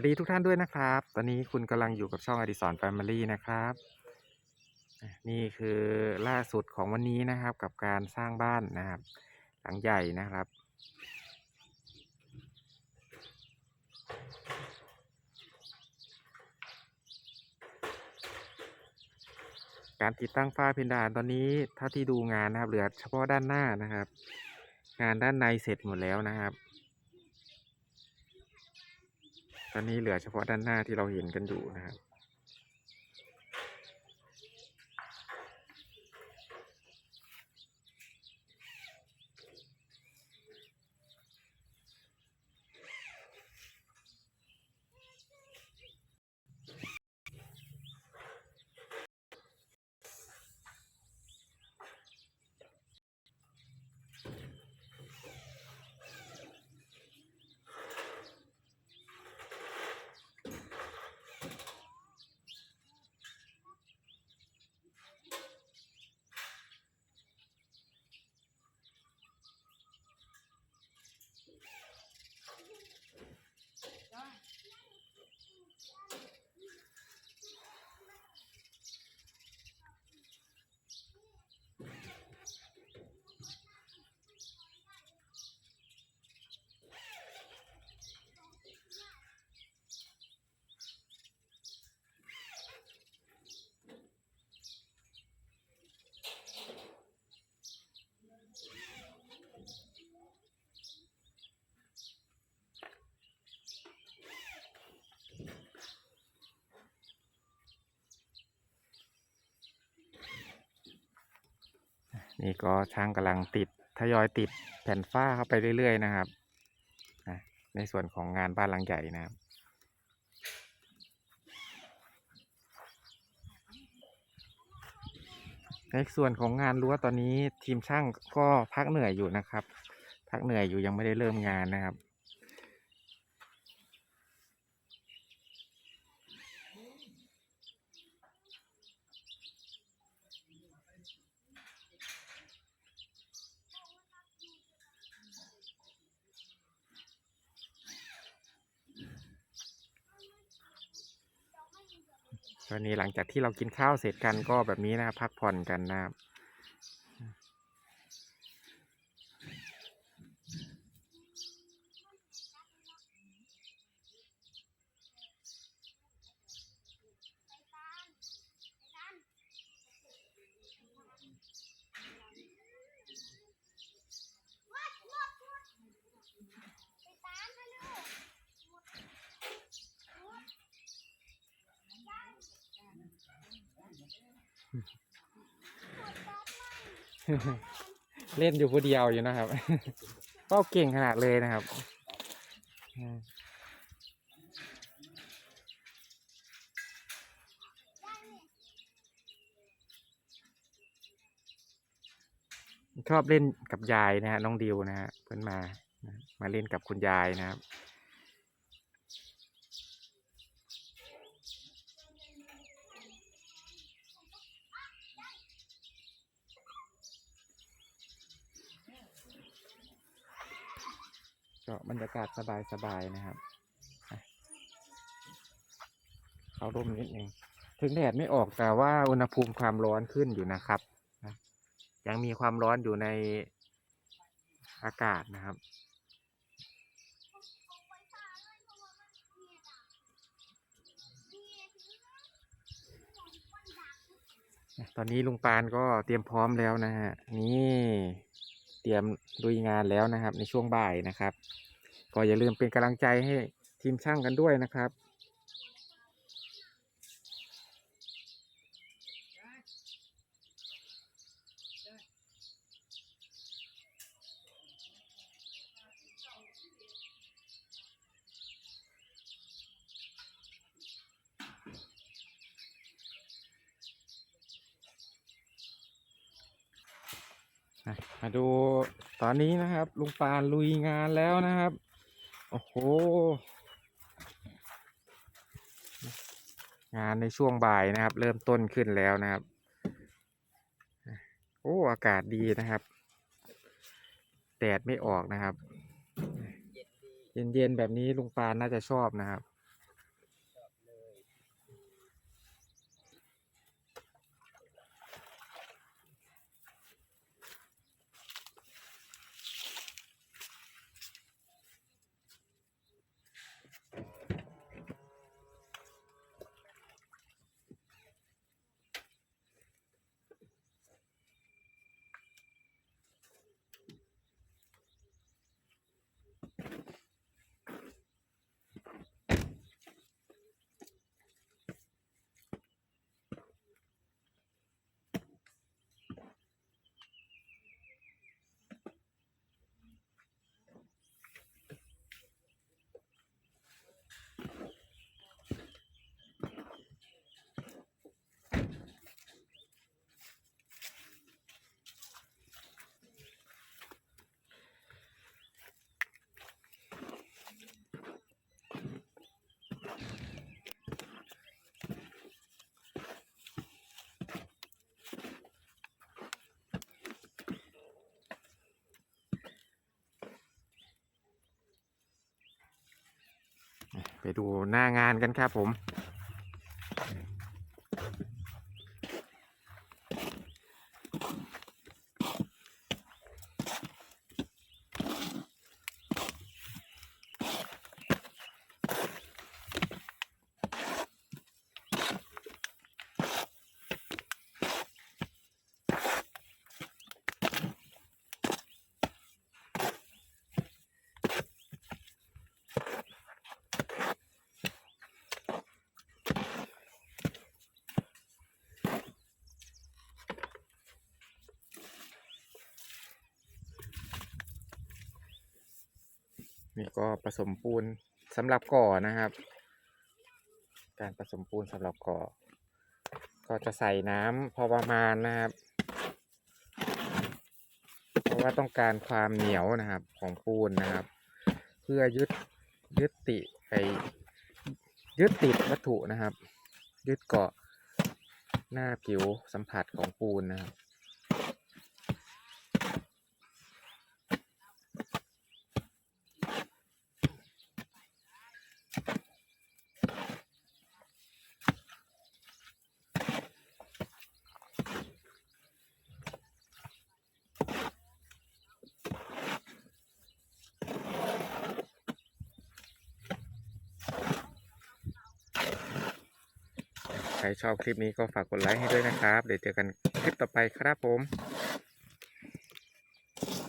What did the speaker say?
วัสดีทุกท่านด้วยนะครับ ตอนนี้คุณกำลังอยู่กับช่องอดิสรแฟมิลี่นะครับ นี่คือล่าสุดของวันนี้นะครับกับการสร้างบ้านนะครับ หลังใหญ่นะครับ การติดตั้งฝ้าเพดานตอนนี้เท่าที่ดูงานนะครับ เหลือเฉพาะด้านหน้านะครับ งานด้านในเสร็จหมดแล้วนะครับ ตอนนี้เหลือเฉพาะด้านหน้าที่เราเห็นกันอยู่นะครับ นี่ก็ช่างกำลังติดทยอยติดแผ่นฝ้าเข้าไปเรื่อย ๆ นะครับในส่วนของงานบ้านหลังใหญ่นะครับในส่วนของงานรั้วตอนนี้ทีมช่างก็พักเหนื่อยอยู่นะครับ พักเหนื่อยอยู่ยังไม่ได้เริ่มงานนะครับ ตอนนี้หลังจากที่เรากินข้าวเสร็จกันก็แบบนี้นะพักผ่อนกันนะครับ เล่นอยู่ผู้เดียวอยู่นะครับเป้าเก่งขนาดเลยนะครับชอบเล่นกับยายนะฮะน้องดิวนะฮะเพื่อนมามาเล่นกับคุณยายนะครับ ก็บรรยากาศสบายๆนะครับเขาร่มนิดนึงถึงแดดไม่ออกแต่ว่าอุณหภูมิความร้อนขึ้นอยู่นะครับยังมีความร้อนอยู่ในอากาศนะครับตอนนี้ลุงปานก็เตรียมพร้อมแล้วนะฮะนี่เตรียมลุยงานแล้วนะครับในช่วงบ่ายนะครับ ก็อย่าลืมเป็นกำลังใจให้ทีมช่างกันด้วยนะครับ มาดูตอนนี้นะครับลุงปานลุยงานแล้วนะครับ โอ้โห งานในช่วงบ่ายนะครับ เริ่มต้นขึ้นแล้วนะครับ โอ้อากาศดีนะครับ แดดไม่ออกนะครับ เย็นๆแบบนี้ลุงปานน่าจะชอบนะครับ ดูหน้างานกันครับผม นี่ก็ผสมปูนสำหรับก่อนะครับ การผสมปูนสำหรับก่อ ก็จะใส่น้ำพอประมาณนะครับ เพราะว่าต้องการความเหนียวนะครับของปูนนะครับ เพื่อยึดยึดติไปยึดติดวัตถุนะครับ ยึดเกาะหน้าผิวสัมผัสของปูนนะครับ ใครชอบคลิปนี้ก็ฝากกดไลค์ให้ด้วยนะครับ เดี๋ยวเจอกันคลิปต่อไปครับผม